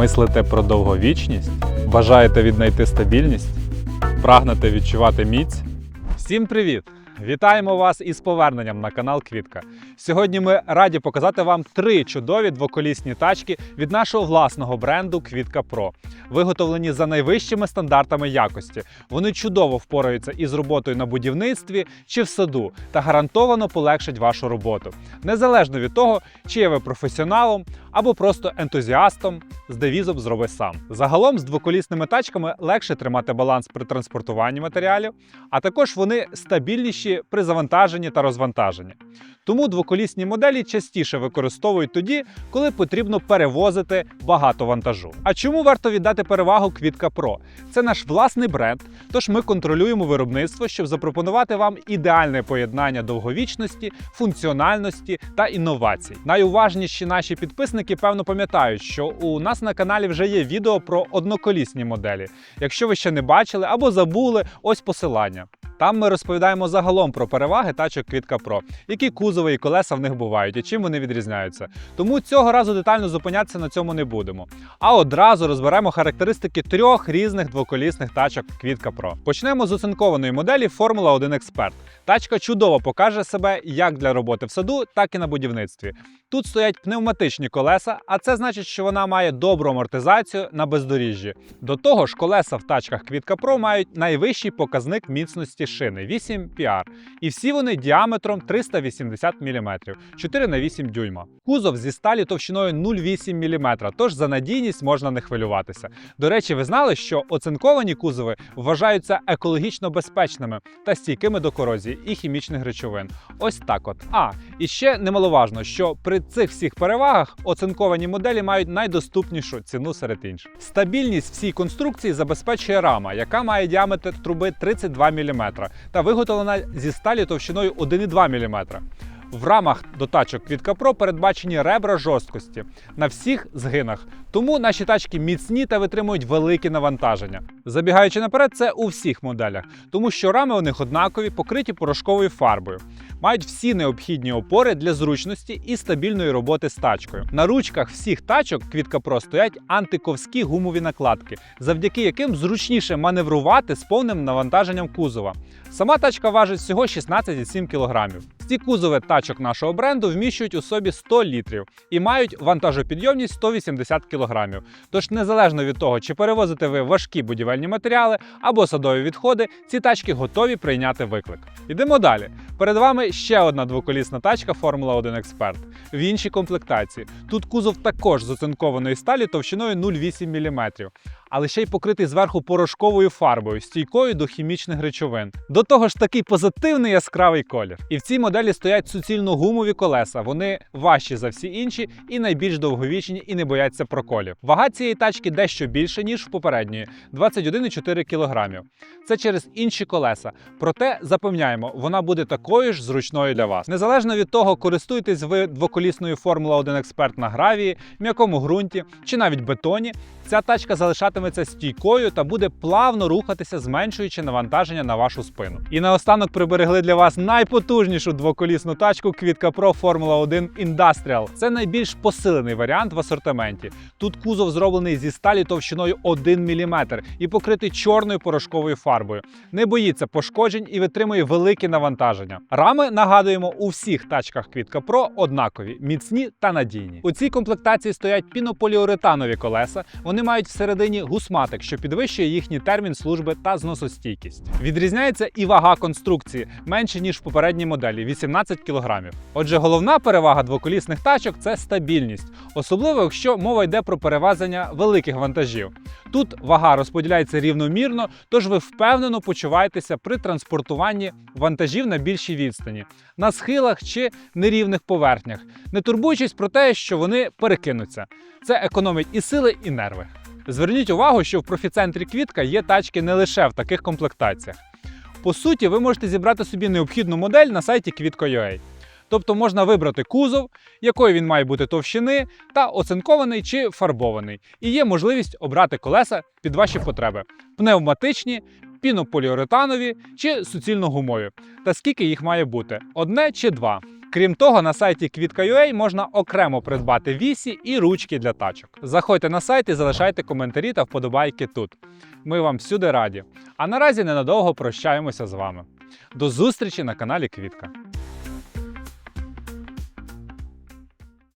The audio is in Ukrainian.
Мислите про довговічність? Бажаєте віднайти стабільність? Прагнете відчувати міць? Всім привіт! Вітаємо вас із поверненням на канал Квітка. Сьогодні ми раді показати вам три чудові двоколісні тачки від нашого власного бренду Квітка Pro, виготовлені за найвищими стандартами якості. Вони чудово впораються із роботою на будівництві чи в саду та гарантовано полегшать вашу роботу, незалежно від того, чи є ви професіоналом або просто ентузіастом з девізом зроби сам. Загалом з двоколісними тачками легше тримати баланс при транспортуванні матеріалів, а також вони стабільніші при завантаженні та розвантаженні. Тому двоколісні моделі частіше використовують тоді, коли потрібно перевозити багато вантажу. А чому варто віддати перевагу Квітка Pro? Це наш власний бренд, тож ми контролюємо виробництво, щоб запропонувати вам ідеальне поєднання довговічності, функціональності та інновацій. Найуважніші наші підписники певно пам'ятають, що у нас на каналі вже є відео про одноколісні моделі. Якщо ви ще не бачили або забули, ось посилання. Там ми розповідаємо загалом про переваги тачок Квітка Pro, які кузови і колеса в них бувають і чим вони відрізняються. Тому цього разу детально зупинятися на цьому не будемо. А одразу розберемо характеристики трьох різних двоколісних тачок Квітка Pro. Почнемо з оцинкованої моделі Формула 1 Експерт. Тачка чудово покаже себе як для роботи в саду, так і на будівництві. Тут стоять пневматичні колеса, а це значить, що вона має добру амортизацію на бездоріжжі. До того ж, колеса в тачках Квітка Pro мають найвищий показник міцності шини 8 PR. І всі вони діаметром 380 мм, 4 на 8 дюйма. Кузов зі сталі товщиною 0,8 мм, тож за надійність можна не хвилюватися. До речі, ви знали, що оцинковані кузови вважаються екологічно безпечними та стійкими до корозії і хімічних речовин. Ось так от. А, і ще немаловажно, що при цих всіх перевагах оцинковані моделі мають найдоступнішу ціну серед інших. Стабільність всій конструкції забезпечує рама, яка має діаметр труби 32 мм та виготовлена зі сталі товщиною 1,2 мм. В рамах до тачок Квітка Pro передбачені ребра жорсткості на всіх згинах, тому наші тачки міцні та витримують великі навантаження. Забігаючи наперед, це у всіх моделях, тому що рами у них однакові, покриті порошковою фарбою. Мають всі необхідні опори для зручності і стабільної роботи з тачкою. На ручках всіх тачок Квітка Pro стоять антиковські гумові накладки, завдяки яким зручніше маневрувати з повним навантаженням кузова. Сама тачка важить всього 16,7 кг. Ці кузови тачок нашого бренду вміщують у собі 100 літрів і мають вантажопідйомність 180 кг. Тож, незалежно від того, чи перевозите ви важкі будівельні матеріали або садові відходи, ці тачки готові прийняти виклик. Йдемо далі. Перед вами ще одна двоколісна тачка Формула 1 Експерт в іншій комплектації. Тут кузов також з оцинкованої сталі товщиною 0,8 мм, але ще й покритий зверху порошковою фарбою, стійкою до хімічних речовин. До того ж, такий позитивний яскравий колір. І в цій моделі стоять суцільно гумові колеса. Вони важчі за всі інші і найбільш довговічні і не бояться проколів. Вага цієї тачки дещо більше, ніж в попередньої 21,4 кг. Це через інші колеса. Проте запевняємо, вона буде такою ж зручною для вас. Незалежно від того, користуєтесь ви двоколісною Формула 1 Експерт на гравії, м'якому ґрунті чи навіть бетоні. Ця тачка залишатиметься стійкою та буде плавно рухатися, зменшуючи навантаження на вашу спину. І наостанок приберегли для вас найпотужнішу двоколісну тачку Квітка Pro Formula 1 Industrial. Це найбільш посилений варіант в асортименті. Тут кузов зроблений зі сталі товщиною 1 мм і покритий чорною порошковою фарбою. Не боїться пошкоджень і витримує великі навантаження. Рами нагадуємо у всіх тачках Квітка Pro однакові, міцні та надійні. У цій комплектації стоять пінополіуретанові колеса. Вони мають всередині гусматик, що підвищує їхній термін служби та зносостійкість. Відрізняється і вага конструкції менше ніж в попередній моделі 18 кг. Отже, головна перевага двоколісних тачок це стабільність, особливо якщо мова йде про перевезення великих вантажів. Тут вага розподіляється рівномірно, тож ви впевнено почуваєтеся при транспортуванні вантажів на більшій відстані, на схилах чи нерівних поверхнях, не турбуючись про те, що вони перекинуться. Це економить і сили, і нерви. Зверніть увагу, що в профіцентрі Квітка є тачки не лише в таких комплектаціях. По суті, ви можете зібрати собі необхідну модель на сайті Kvitko.ua. Тобто можна вибрати кузов, якої він має бути товщини, та оцинкований чи фарбований. І є можливість обрати колеса під ваші потреби: пневматичні, пінополіуретанові чи суцільно гумові. Та скільки їх має бути? Одне чи два. Крім того, на сайті Квітка.ua можна окремо придбати вісі і ручки для тачок. Заходьте на сайт і залишайте коментарі та вподобайки тут. Ми вам всюди раді. А наразі ненадовго прощаємося з вами. До зустрічі на каналі Квітка.